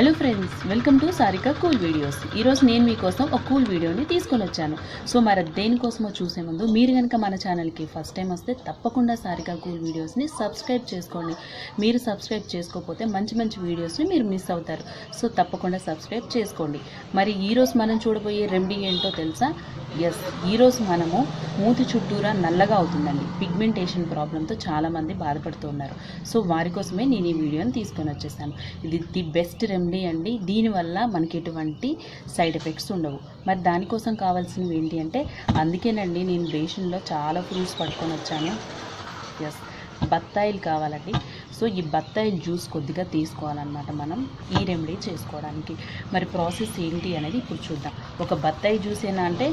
Hello friends welcome to Sarika cool videos ఈరోజు నేను మీకోసం ఒక కూల్ వీడియోని తీసుకొని వచ్చాను. సో మరి దేనికోసమో చూసే ముందు మీరు కనుక మన ఛానల్కి ఫస్ట్ టైం వస్తే తప్పకుండా సారిక కూల్ వీడియోస్ని సబ్స్క్రైబ్ చేసుకోండి. మీరు సబ్స్క్రైబ్ చేసుకోకపోతే మంచి మంచి వీడియోస్ని మీరు మిస్ అవుతారు. సో తప్పకుండా సబ్స్క్రైబ్ చేసుకోండి. మరి ఈరోజు మనం చూడబోయే రెమెడీ ఏంటో తెలుసా? ఎస్ ఈరోజు మనము మూతి చుట్టూరా నల్లగా అవుతుందండి. పిగ్మెంటేషన్ ప్రాబ్లంతో చాలామంది బాధపడుతున్నారు సో వారి కోసమే నేను ఈ వీడియోని తీసుకొని వచ్చేసాను. ఇది ది బెస్ట్ రెమెడీ అండి. దీనివల్ల మనకి ఎటువంటి సైడ్ ఎఫెక్ట్స్ ఉండవు. మరి దానికోసం కావాల్సినవి ఏంటి అంటే అందుకేనండి నేను బేషన్లో చాలా ఫ్రూట్స్ పట్టుకొని వచ్చాను. ఎస్ బత్తాయిలు కావాలండి. సో ఈ బత్తాయిల జ్యూస్ కొద్దిగా తీసుకోవాలన్నమాట మనం ఈ రెమెడీ చేసుకోవడానికి. మరి ప్రాసెస్ ఏంటి అనేది ఇప్పుడు చూద్దాం. ఒక బత్తాయి జ్యూస్ ఏనా అంటే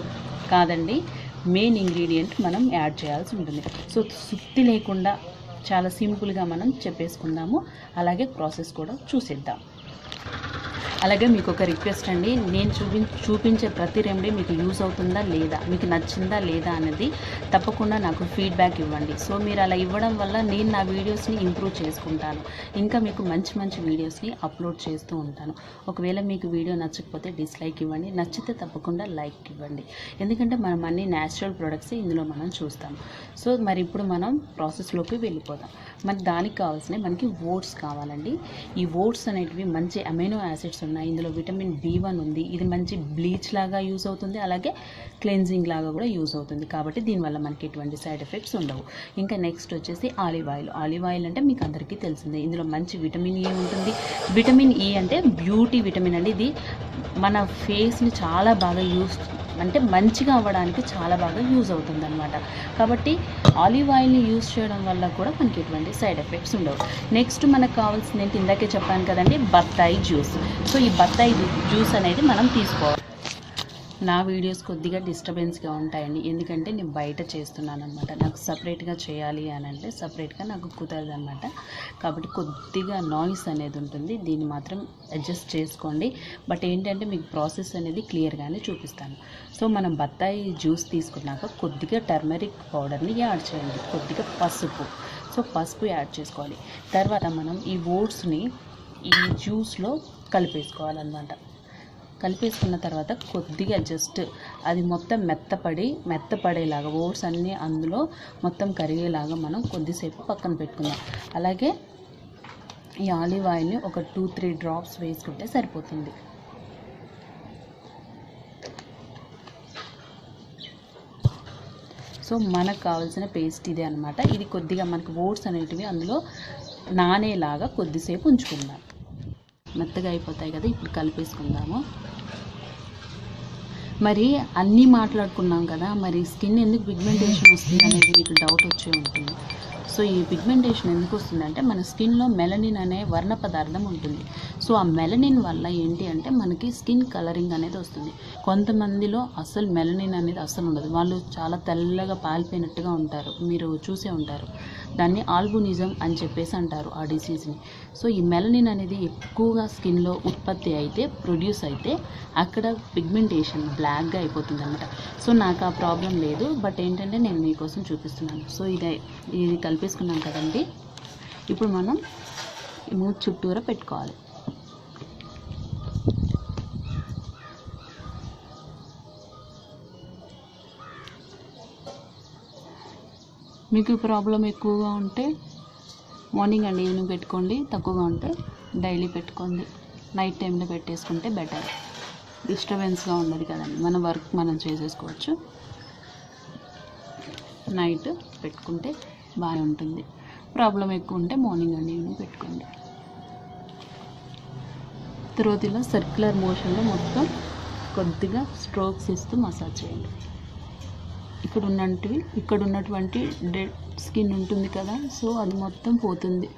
కాదండి మెయిన్ ఇంగ్రీడియంట్ మనం యాడ్ చేయాల్సి ఉంటుంది. సో సుత్తి లేకుండా చాలా సింపుల్గా మనం చెప్పేసుకుందాము. అలాగే ప్రాసెస్ కూడా చూసేద్దాం. అలాగే మీకు ఒక రిక్వెస్ట్ అండి. నేను చూపి చూపించే ప్రతి రెమెడీ మీకు యూజ్ అవుతుందా లేదా? మీకు నచ్చిందా లేదా అనేది తప్పకుండా నాకు ఫీడ్బ్యాక్ ఇవ్వండి. సో మీరు అలా ఇవ్వడం వల్ల నేను నా వీడియోస్ని ఇంప్రూవ్ చేసుకుంటాను. ఇంకా మీకు మంచి మంచి వీడియోస్ని అప్లోడ్ చేస్తూ ఉంటాను. ఒకవేళ మీకు వీడియో నచ్చకపోతే డిస్లైక్ ఇవ్వండి. నచ్చితే తప్పకుండా లైక్ ఇవ్వండి. ఎందుకంటే మనం అన్ని న్యాచురల్ ప్రొడక్ట్స్ ఇందులో మనం చూస్తాం. సో మరి ఇప్పుడు మనం ప్రాసెస్లోకి వెళ్ళిపోదాం. మరి దానికి కావాల్సినవి మనకి ఓట్స్ కావాలండి. ఈ ఓట్స్ అనేటివి మంచి అమైనో యాసిడ్స్ ఉన్నాయి ఇందులో విటమిన్ బి వన్ ఉంది. ఇది మంచి బ్లీచ్ లాగా యూస్ అవుతుంది. అలాగే క్లెన్జింగ్ లాగా కూడా యూజ్ అవుతుంది. కాబట్టి దీనివల్ల మనకి ఎటువంటి సైడ్ ఎఫెక్ట్స్ ఉండవు. ఇంకా నెక్స్ట్ వచ్చేసి ఆలివ్ ఆయిల్. ఆలివ్ ఆయిల్ అంటే మీకు అందరికీ తెలిసిందే. ఇందులో మంచి విటమిన్ ఈ ఉంటుంది? విటమిన్ ఈ అంటే బ్యూటీ విటమిన్ అండి. ఇది మన ఫేస్ని చాలా బాగా యూస్ అంటే మంచిగా అవ్వడానికి చాలా బాగా యూజ్ అవుతుంది అనమాట కాబట్టి ఆలివ్ ఆయిల్ని యూజ్ చేయడం వల్ల కూడా మనకి ఎటువంటి సైడ్ ఎఫెక్ట్స్ ఉండవు. నెక్స్ట్ మనకు కావాల్సింది ఏంటి? ఇందాకే చెప్పాను కదండి బత్తాయి జ్యూస్. సో ఈ బత్తాయి జ్యూస్ అనేది మనం తీసుకోవాలి. నా వీడియోస్ కొద్దిగా డిస్టర్బెన్స్గా ఉంటాయండి. ఎందుకంటే నేను బయట చేస్తున్నాను అనమాట నాకు సపరేట్గా చేయాలి అని అంటే సపరేట్గా నాకు కుదరదు అనమాట కాబట్టి కొద్దిగా నాయిస్ అనేది ఉంటుంది. దీన్ని మాత్రం అడ్జస్ట్ చేసుకోండి. బట్ ఏంటంటే మీకు ప్రాసెస్ అనేది క్లియర్గానే చూపిస్తాను. సో మనం బత్తాయి జ్యూస్ తీసుకున్నాక కొద్దిగా టర్మరిక్ పౌడర్ని యాడ్ చేయండి. కొద్దిగా పసుపు. సో పసుపు యాడ్ చేసుకోవాలి. తర్వాత మనం ఈ ఓట్స్ని ఈ జ్యూస్లో కలిపేసుకోవాలన్నమాట. కలిపేసుకున్న తర్వాత కొద్దిగా జస్ట్ అది మొత్తం మెత్తపడి మెత్తపడేలాగా ఓట్స్ అన్నీ అందులో మొత్తం కరిగేలాగా మనం కొద్దిసేపు పక్కన పెట్టుకుందాం. అలాగే ఈ ఆలివ్ ఆయిల్ని ఒక టూ త్రీ డ్రాప్స్ వేసుకుంటే సరిపోతుంది. సో మనకు కావాల్సిన పేస్ట్ ఇదే అనమాట ఇది కొద్దిగా మనకు ఓట్స్ అనేటివి అందులో నానేలాగా కొద్దిసేపు ఉంచుకుందాం. మెత్తగా అయిపోతాయి కదా ఇప్పుడు కలిపేసుకుందాము. మరి అన్నీ మాట్లాడుకున్నాం కదా మరి స్కిన్ ఎందుకు పిగ్మెంటేషన్ వస్తుంది అనేది మీకు డౌట్ వచ్చే ఉంటుంది. సో ఈ పిగ్మెంటేషన్ ఎందుకు వస్తుందంటే మన స్కిన్లో మెలనిన్ అనే వర్ణ పదార్థం ఉంటుంది. సో ఆ మెలనిన్ వల్ల ఏంటి అంటే మనకి స్కిన్ కలరింగ్ అనేది వస్తుంది. కొంతమందిలో అసలు మెలనిన్ అనేది అస్సలు ఉండదు. వాళ్ళు చాలా తెల్లగా పాలిపోయినట్టుగా ఉంటారు. మీరు చూసే ఉంటారు. దాన్ని ఆల్బునిజం అని చెప్పేసి అంటారు ఆ డిసీజ్ని. సో ఈ మెలనిన్ అనేది ఎక్కువగా స్కిన్లో ఉత్పత్తి అయితే ప్రొడ్యూస్ అయితే అక్కడ పిగ్మెంటేషన్ బ్లాక్గా అయిపోతుంది అనమాట సో నాకు ఆ ప్రాబ్లం లేదు. బట్ ఏంటంటే నేను మీకోసం చూపిస్తున్నాను. సో ఇది ఇది కలిపేసుకున్నాం కదండి. ఇప్పుడు మనం ఈ చుట్టూరా పెట్టుకోవాలి. మీకు ప్రాబ్లం ఎక్కువగా ఉంటే మార్నింగ్ అండ్ ఈవినింగ్ పెట్టుకోండి తక్కువగా ఉంటే డైలీ పెట్టుకోండి. నైట్ టైంలో పెట్టేసుకుంటే బెటర్. డిస్టర్బెన్స్గా ఉండదు కదండి. మన వర్క్ మనం చేసేసుకోవచ్చు. నైట్ పెట్టుకుంటే బాగా ఉంటుంది. ప్రాబ్లం ఎక్కువ ఉంటే మార్నింగ్ అండ్ ఈవినింగ్ పెట్టుకోండి. తర్వాత ఇలా సర్క్యులర్ మోషన్లో మొత్తం కొద్దిగా స్ట్రోక్స్ ఇస్తూ మసాజ్ చేయండి. ఇక్కడ ఉన్నటివి ఇక్కడ ఉన్నటువంటి డెడ్ స్కిన్ ఉంటుంది కదా సో అది మొత్తం పోతుంది.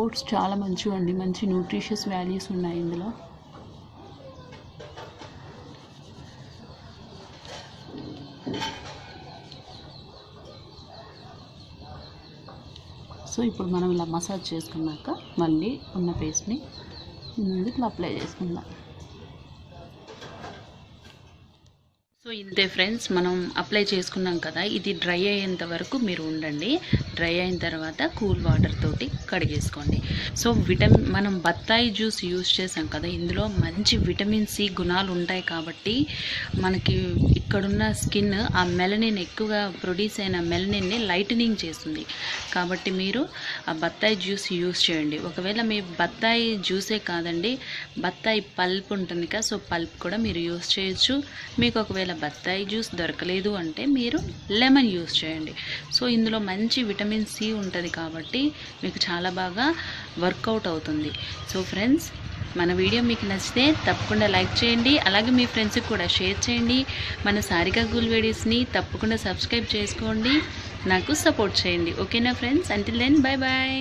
ఓట్స్ చాలా మంచివండి మంచి న్యూట్రిషియస్ వాల్యూస్ ఉన్నాయి ఇందులో. సో ఇప్పుడు మనం ఇలా మసాజ్ చేసుకున్నాక మళ్ళీ ఉన్న పేస్ట్ని ముందుకు అప్లై చేసుకుందాం. సో ఇంతే ఫ్రెండ్స్ మనం అప్లై చేసుకున్నాం కదా ఇది డ్రై అయ్యేంత వరకు మీరు ఉండండి. డ్రై అయిన తర్వాత కూల్ వాటర్ తోటి కడిగేసుకోండి సో విటమిన్ మనం బత్తాయి జ్యూస్ యూస్ చేసాం కదా ఇందులో మంచి విటమిన్ సి గుణాలు ఉంటాయి కాబట్టి మనకి ఇక్కడున్న స్కిన్ ఆ మెలనిన్ ఎక్కువగా ప్రొడ్యూస్ అయిన మెలనిన్ని లైటనింగ్ చేస్తుంది. కాబట్టి మీరు ఆ బత్తాయి జ్యూస్ యూస్ చేయండి. ఒకవేళ మీ బత్తాయి జ్యూసే కాదండి బత్తాయి పల్ప్ ఉంటుంది కదా సో పల్ప్ కూడా మీరు యూస్ చేయొచ్చు. మీకు ఒకవేళ బత్తాయి జ్యూస్ దొరకలేదు అంటే మీరు లెమన్ యూస్ చేయండి. సో ఇందులో మంచి విటమిన్ సి ఉంటుంది కాబట్టి మీకు చాలా బాగా వర్కౌట్ అవుతుంది. సో ఫ్రెండ్స్ మన వీడియో మీకు నచ్చితే తప్పకుండా లైక్ చేయండి. అలాగే మీ ఫ్రెండ్స్కి కూడా షేర్ చేయండి. మన సారిగా గూల్ వీడియోస్ని తప్పకుండా సబ్స్క్రైబ్ చేసుకోండి. నాకు సపోర్ట్ చేయండి. ఓకేనా friends? Until then bye bye